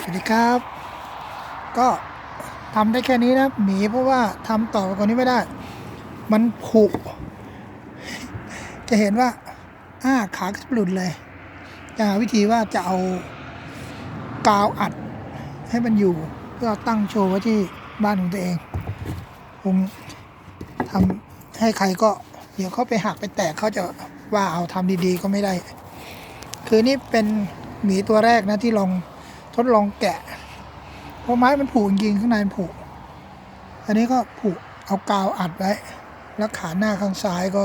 สวัสดีครับ ก็ทำได้แค่นี้นะหมีเพราะว่าทำต่อไปกว่านี้ไม่ได้ มันผุจะเห็นว่าอ้าขาหลุดเลยจะหาวิธีว่าจะเอากาวอัดให้มันอยู่เพื่อตั้งโชว์ไว้ที่บ้านของตัวเองคงทำให้ใครก็เดี๋ยวเขาไปหักไปแตกเขาจะว่าเอาทำดีๆก็ไม่ได้ คือนี่เป็นหมีตัวแรกนะที่ลอง ทดลองแกะ เพราะไม้มันผุจริงข้างในมันผุ อันนี้ก็ผุเอากาวอัดไว้ แล้วขาหน้าข้างซ้ายก็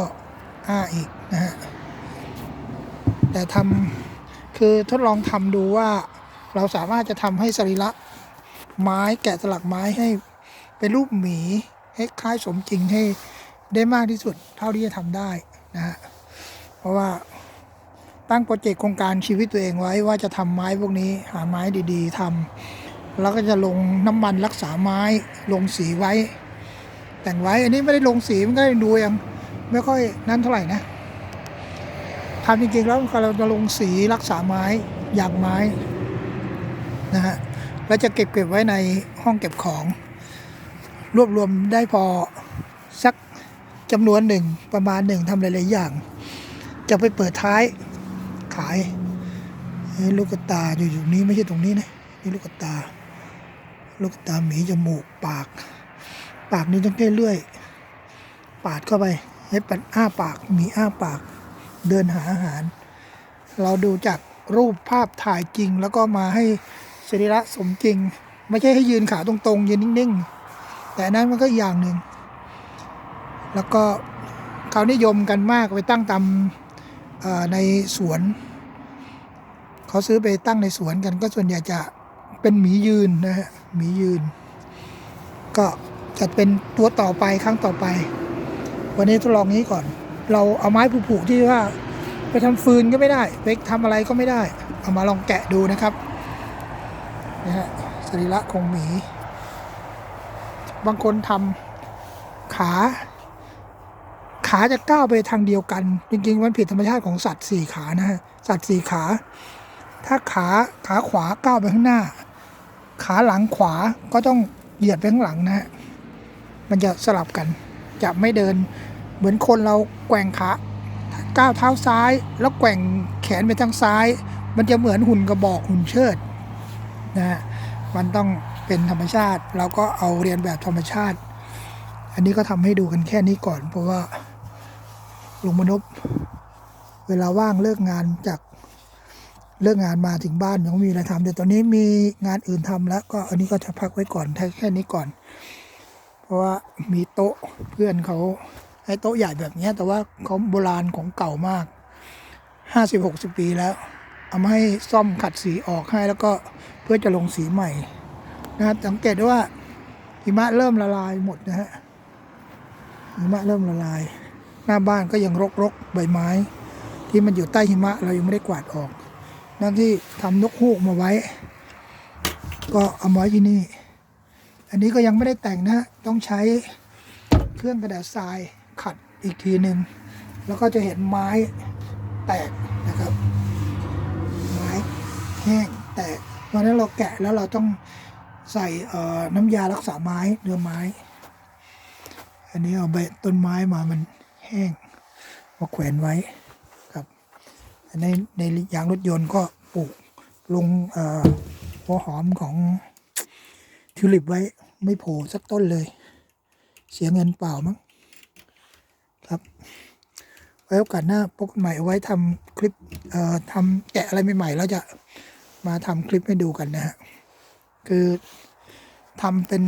อ้าอีกนะฮะ แต่ทำคือทดลองทำดูว่าเราสามารถจะทำให้สรีระไม้แกะสลักไม้ให้เป็นรูปหมีให้คล้ายสมจริงให้ได้มากที่สุดเท่าที่จะทำได้นะฮะ เพราะว่า ตั้งโปรเจกต์โครงการชีวิตตัวเองไว้ว่าจะทำไม้พวกนี้หาไม้ดีๆทำแล้วก็จะลงน้ำมันรักษาไม้ลงสีไว้ แต่งไว้อันนี้ไม่ได้ลงสีมันก็ดูยังไม่ค่อยนั่นเท่าไหร่นะทำจริงๆแล้วเราจะลงสีรักษาไม้อยางไม้นะฮะแล้วจะเก็บเก็บไว้ในห้องเก็บของ รวบรวมได้พอสักจำนวนหนึ่งประมาณหนึ่งทำหลายๆอย่าง จะไปเปิดท้าย ขายลูกตาอยู่อยู่นี้ไม่ใช่ตรงนี้นะนี่ลูกตา ลูกตาหมีจมูกปาก ปากนี่ต้องเลื่อยๆปาดเข้าไปให้ปัดอ้าปากหมีอ้าปากเดินหาอาหาร เราดูจากรูปภาพถ่ายจริง แล้วก็มาให้สรีระสมจริง ไม่ใช่ให้ยืนขาตรงๆยืนนิ่งๆ แต่นั้นมันก็อย่างหนึ่งแล้วก็เขานิยมกันมากไปตั้งตาม ในสวนเขาซื้อไปตั้งในสวนกันก็ส่วนใหญ่จะเป็นหมียืนนะฮะหมียืน ก็จะเป็นตัวต่อไปครั้งต่อไป วันนี้ทดลองนี้ก่อน เราเอาไม้ผุๆที่ว่า ไปทำฟืนก็ไม่ได้ไปทำอะไรก็ไม่ได้ เอามาลองแกะดูนะครับนะฮะสรีระของหมี บางคนทำขา ขาจะก้าวไปทางเดียวกัน จริงๆ มันผิดธรรมชาติของสัตว์สี่ขานะฮะสัตว์สี่ขา ถ้าขาขาขวาก้าวไปข้างหน้า ขาหลังขวาก็ต้องเหยียดไปข้างหลังนะฮะมันจะสลับกัน จะไม่เดินเหมือนคนเราแกว่งขาก้าวเท้าซ้ายแล้วแกว่งแขนไปทางซ้าย มันจะเหมือนหุ่นกระบอกหุ่นเชิดนะฮะมันต้องเป็นธรรมชาติ เราก็เอาเรียนแบบธรรมชาติ อันนี้ก็ทำให้ดูกันแค่นี้ก่อนเพราะว่า ลุงมนพเวลาว่างเลิกงานจากเลิกงานมาถึงบ้านยังมีอะไรทำแต่ตอนนี้มีงานอื่นทำแล้ว ก็อันนี้ก็จะพักไว้ก่อนแค่นี้ก่อน เพราะว่ามีโต๊ะเพื่อนเขาให้โต๊ะใหญ่แบบนี้แต่ว่าเขาโบราณของเก่ามากห้าสิบหกสิบปีแล้ว เอามาให้ซ่อมขัดสีออกให้แล้วก็เพื่อจะลงสีใหม่นะสังเกตได้ว่าหิมะเริ่มละลายหมดนะฮะหิมะเริ่มละลาย หน้าบ้านก็ยังรกๆใบไม้ ที่มันอยู่ใต้หิมะเรายังไม่ได้กวาดออก นั่นที่ทำนกฮูกมาไว้ ก็เอามาไว้ที่นี่ อันนี้ก็ยังไม่ได้แต่งนะต้องใช้เครื่องกระดาษทรายขัดอีกทีหนึ่งแล้วก็จะเห็นไม้แตกนะครับ ไม้แห้งแตกเพราะฉะนั้นเราแกะแล้วเราต้องใส่เอ่อน้ำยารักษาไม้เนื้อไม้ อันนี้เอาใบต้นไม้มามัน แห้งมาแขวนไว้ครับในในยางรถยนต์ก็ปลูกลงหัวหอมของทิวลิปไว้ไม่โผล่สักต้นเลย เสียเงินเปล่ามั้งครับ ไว้โอกาสหน้าพบกันใหม่เอาไว้ทำคลิปเอ่อทำแกะอะไรใหม่ๆแล้วจะมาทำคลิปให้ดูกันนะฮะคือทำเป็น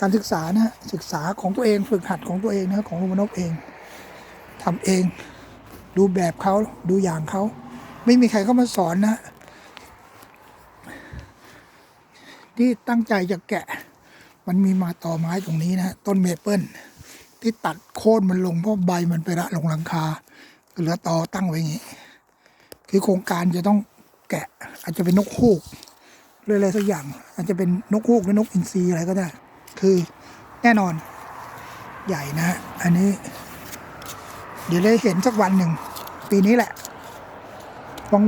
การศึกษานะศึกษาของตัวเองฝึกหัดของตัวเองนะของลุงมนพเองทำเอง ดูแบบเขาดูอย่างเขา ไม่มีใครเข้ามาสอนนะ ที่ตั้งใจจะแกะ มันมีมาต่อไม้ตรงนี้นะฮะต้นเมเปิลที่ตัดโค่นมันลงเพราะใบมันไปละลงหลังคาเหลือตอตั้งไว้อย่างนี้ คือโครงการจะต้องแกะ อาจจะเป็นนกฮูกหรืออะไรสักอย่าง อาจจะเป็นนกฮูกหรือนกอินทรีอะไรก็ได้ คือแน่นอนใหญ่นะ อันนี้ เดี๋ยวได้เห็นสักวันหนึ่ง ปีนี้แหละ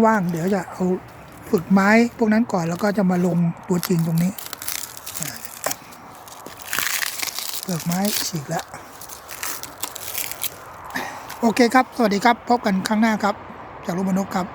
ว่างๆ เดี๋ยวจะเอาฝึกไม้พวกนั้นก่อนแล้วก็จะมาลงตัวจริงตรงนี้เปลือกไม้ฉีกแล้วโอเคครับ สวัสดีครับ พบกันครั้งหน้าครับ จากลูกมนุษย์ครับ